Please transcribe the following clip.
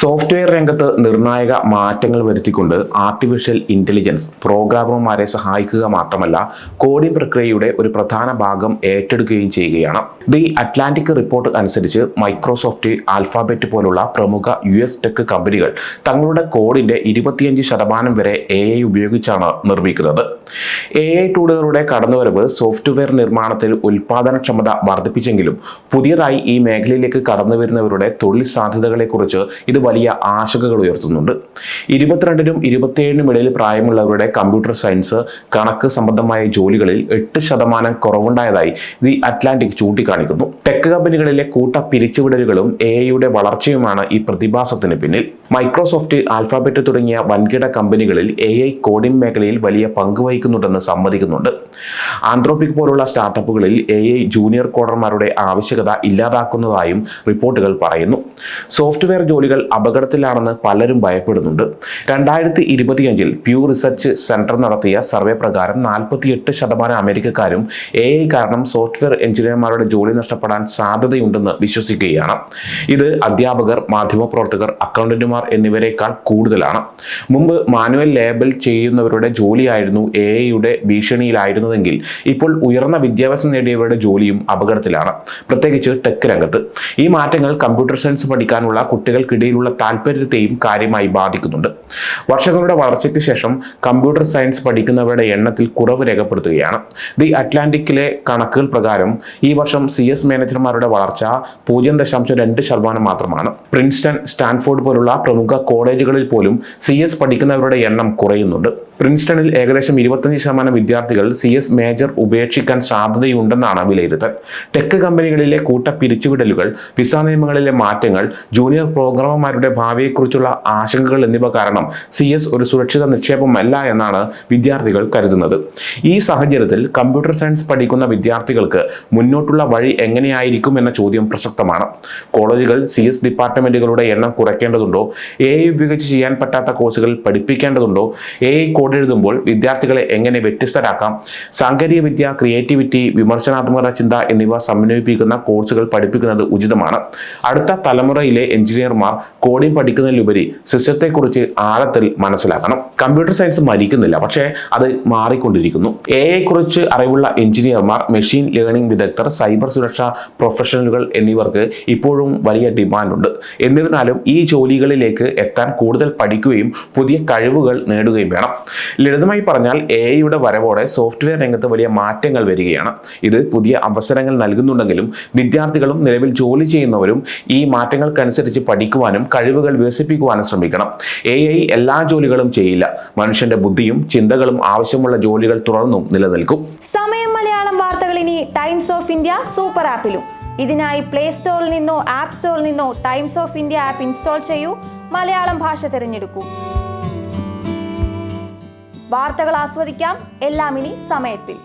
Software രംഗത്ത് നിർണായക മാറ്റങ്ങൾ വരുത്തിക്കൊണ്ട് ആർട്ടിഫിഷ്യൽ ഇന്റലിജൻസ് പ്രോഗ്രാമർമാരെ സഹായിക്കുക മാത്രമല്ല കോഡിംഗ് പ്രക്രിയയുടെ ഒരു പ്രധാന ഭാഗം ഏറ്റെടുക്കുകയും ചെയ്യുകയാണ്. ദി അറ്റ്ലാന്റിക് റിപ്പോർട്ട് അനുസരിച്ച് മൈക്രോസോഫ്റ്റ് ആൽഫാബെറ്റ് പോലുള്ള പ്രമുഖ യു എസ് ടെക് കമ്പനികൾ തങ്ങളുടെ കോഡിന്റെ ഇരുപത്തിയഞ്ച് ശതമാനം വരെ എ ഐ ഉപയോഗിച്ചാണ് നിർമ്മിക്കുന്നത്. എ ഐ ടൂളുകളുടെ കടന്നുവരവ് സോഫ്റ്റ്വെയർ നിർമ്മാണത്തിൽ ഉൽപാദനക്ഷമത വർദ്ധിപ്പിച്ചെങ്കിലും പുതിയതായി ഈ മേഖലയിലേക്ക് കടന്നുവരുന്നവരുടെ തൊഴിൽ സാധ്യതകളെക്കുറിച്ച് ഇത് വലിയ ആശങ്കകൾ ഉയർത്തുന്നുണ്ട്. ഇരുപത്തിരണ്ടിനും ഇരുപത്തിയേഴിനും ഇടയിൽ പ്രായമുള്ളവരുടെ കമ്പ്യൂട്ടർ സയൻസ് കണക്ക് സംബന്ധമായ ജോലികളിൽ എട്ട് ശതമാനം കുറവുണ്ടായതായി ദി അറ്റ്ലാന്റിക് ചൂണ്ടിക്കാണിക്കുന്നു. ടെക് കമ്പനികളിലെ കൂട്ട പിരിച്ചുവിടലുകളും എ ഐയുടെ വളർച്ചയുമാണ് ഈ പ്രതിഭാസത്തിന് പിന്നിൽ. മൈക്രോസോഫ്റ്റ് ആൽഫാബെറ്റ് തുടങ്ങിയ വൻകിട കമ്പനികളിൽ എ ഐ കോഡിംഗ് മേഖലയിൽ വലിയ പങ്ക് വഹിക്കുന്നുണ്ടെന്ന് സമ്മതിക്കുന്നുണ്ട്. ആന്ത്രോപിക് പോലുള്ള സ്റ്റാർട്ടപ്പുകളിൽ എ ഐ ജൂനിയർ കോഡർമാരുടെ ആവശ്യകത ഇല്ലാതാക്കുന്നതായും റിപ്പോർട്ടുകൾ പറയുന്നു. സോഫ്റ്റ്വെയർ ജോലികൾ അപകടത്തിലാണെന്ന് പലരും ഭയപ്പെടുന്നുണ്ട്. രണ്ടായിരത്തി ഇരുപത്തിയഞ്ചിൽ പ്യൂ റിസർച്ച് സെന്റർ നടത്തിയ സർവേ പ്രകാരം നാൽപ്പത്തിയെട്ട് ശതമാനം അമേരിക്കക്കാരും എ ഐ കാരണം സോഫ്റ്റ്വെയർ എഞ്ചിനീയർമാരുടെ ജോലി നഷ്ടപ്പെടാൻ സാധ്യതയുണ്ടെന്ന് വിശ്വസിക്കുകയാണ്. ഇത് അധ്യാപകർ മാധ്യമപ്രവർത്തകർ അക്കൗണ്ടന്റുമാർ എന്നിവരെക്കാൾ കൂടുതലാണ്. മുമ്പ് മാനുവൽ ലേബൽ ചെയ്യുന്നവരുടെ ജോലിയായിരുന്നു എ ഐയുടെ ഭീഷണിയിലായിരുന്നതെങ്കിൽ ഇപ്പോൾ ഉയർന്ന വിദ്യാഭ്യാസം നേടിയവരുടെ ജോലിയും അപകടത്തിലാണ്. പ്രത്യേകിച്ച് ടെക് രംഗത്ത്. ഈ മാറ്റങ്ങൾ കമ്പ്യൂട്ടർ സയൻസ് പഠിക്കാനുള്ള കുട്ടികൾക്കിടയിലുള്ള താല്പര്യത്തെയും കാര്യമായി ബാധിക്കുന്നുണ്ട്. വർഷങ്ങളുടെ വളർച്ചയ്ക്ക് ശേഷം കമ്പ്യൂട്ടർ സയൻസ് പഠിക്കുന്നവരുടെ എണ്ണത്തിൽ കുറവ് രേഖപ്പെടുത്തുകയാണ്. ദി അറ്റ്ലാന്റിക്കിലെ കണക്കുകൾ പ്രകാരം ഈ വർഷം സി എസ് മാനേജർമാരുടെ വളർച്ച പൂജ്യം ദശാംശം രണ്ട് ശതമാനം മാത്രമാണ്. പ്രിൻസ്റ്റൺ സ്റ്റാൻഫോർഡ് പോലുള്ള പ്രമുഖ കോളേജുകളിൽ പോലും സി എസ് പഠിക്കുന്നവരുടെ എണ്ണം കുറയുന്നുണ്ട്. പ്രിൻസ്റ്റണിൽ ഏകദേശം ഇരുപത്തഞ്ച് ശതമാനം വിദ്യാർത്ഥികൾ സി എസ് മേജർ ഉപേക്ഷിക്കാൻ സാധ്യതയുണ്ടെന്നാണ് വിലയിരുത്തൽ. ടെക് കമ്പനികളിലെ കൂട്ട പിരിച്ചുവിടലുകൾ വിസ നിയമങ്ങളിലെ മാറ്റങ്ങൾ ജൂനിയർ പ്രോഗ്രാമർമാരുടെ ഭാവിയെക്കുറിച്ചുള്ള ആശങ്കകൾ എന്നിവ കാരണം സി എസ് ഒരു സുരക്ഷിത നിക്ഷേപമല്ല എന്നാണ് വിദ്യാർത്ഥികൾ കരുതുന്നത്. ഈ സാഹചര്യത്തിൽ കമ്പ്യൂട്ടർ സയൻസ് പഠിക്കുന്ന വിദ്യാർത്ഥികൾക്ക് മുന്നോട്ടുള്ള വഴി എങ്ങനെയായിരിക്കും എന്ന ചോദ്യം പ്രസക്തമാണ്. കോളേജുകൾ സി എസ് ഡിപ്പാർട്ട്മെന്റുകളുടെ എണ്ണം കുറയ്ക്കേണ്ടതുണ്ടോ? എ ഐ ഉപയോഗിച്ച് ചെയ്യാൻ പറ്റാത്ത കോഴ്സുകൾ പഠിപ്പിക്കേണ്ടതുണ്ടോ? എ ഐ കോഡ് എഴുതുമ്പോൾ വിദ്യാർത്ഥികളെ എങ്ങനെ വ്യത്യസ്തരാക്കാം? സാങ്കേതിക വിദ്യ ക്രിയേറ്റിവിറ്റി വിമർശനാത്മക ചിന്ത എന്നിവ സമന്വയിപ്പിക്കുന്ന കോഴ്സുകൾ പഠിപ്പിക്കുന്നത് ഉചിതമാണ്. അടുത്ത തലമുറയിലെ എഞ്ചിനീയർമാർ കോഡിംഗ് പഠിക്കുന്നതിലുപരി സിസ്റ്റത്തെക്കുറിച്ച് ആഴത്തിൽ മനസ്സിലാക്കണം. കമ്പ്യൂട്ടർ സയൻസ് മരിക്കുന്നില്ല പക്ഷേ അത് മാറിക്കൊണ്ടിരിക്കുന്നു. എ കുറിച്ച് അറിവുള്ള എഞ്ചിനീയർമാർ മെഷീൻ ലേണിംഗ് വിദഗ്ധർ സൈബർ സുരക്ഷാ പ്രൊഫഷണലുകൾ എന്നിവർക്ക് ഇപ്പോഴും വലിയ ഡിമാൻഡുണ്ട്. എന്നിരുന്നാലും ഈ ജോലികളിലേക്ക് എത്താൻ കൂടുതൽ പഠിക്കുകയും പുതിയ കഴിവുകൾ നേടുകയും വേണം. ലളിതമായി പറഞ്ഞാൽ എ വരവോടെ സോഫ്റ്റ്വെയർ രംഗത്ത് വലിയ മാറ്റങ്ങൾ വരികയാണ്. ഇത് പുതിയ അവസരങ്ങൾ നൽകുന്നുണ്ടെങ്കിലും വിദ്യാർത്ഥികളും നിലവിൽ ജോലി ചെയ്യുന്നവരും ഈ മാറ്റങ്ങൾക്കനുസരിച്ച് പഠിക്കുവാനും കഴിവുകൾ വികസിപ്പിക്കുവാനും ശ്രമിക്കണം. എ ഐ എല്ലാ ജോലികളും ചെയ്യില്ല. മനുഷ്യന്റെ ബുദ്ധിയും ചിന്തകളും ആവശ്യമുള്ള ജോലികൾ തുടർന്നും നിലനിൽക്കും. സമയം മലയാളം വാർത്തകൾ ഇനി ടൈംസ് ഓഫ് ഇന്ത്യ സൂപ്പർ ആപ്പിലും ഇതിനായി പ്ലേ സ്റ്റോറിൽ നിന്നോ ആപ്പ് സ്റ്റോറിൽ നിന്നോ Times of India app install ചെയ്യൂ. മലയാളം ഭാഷ തിരഞ്ഞെടുക്കൂ. വാർത്തകൾ ആസ്വദിക്കാം. എല്ലാം ഇനി സമയത്തിൽ.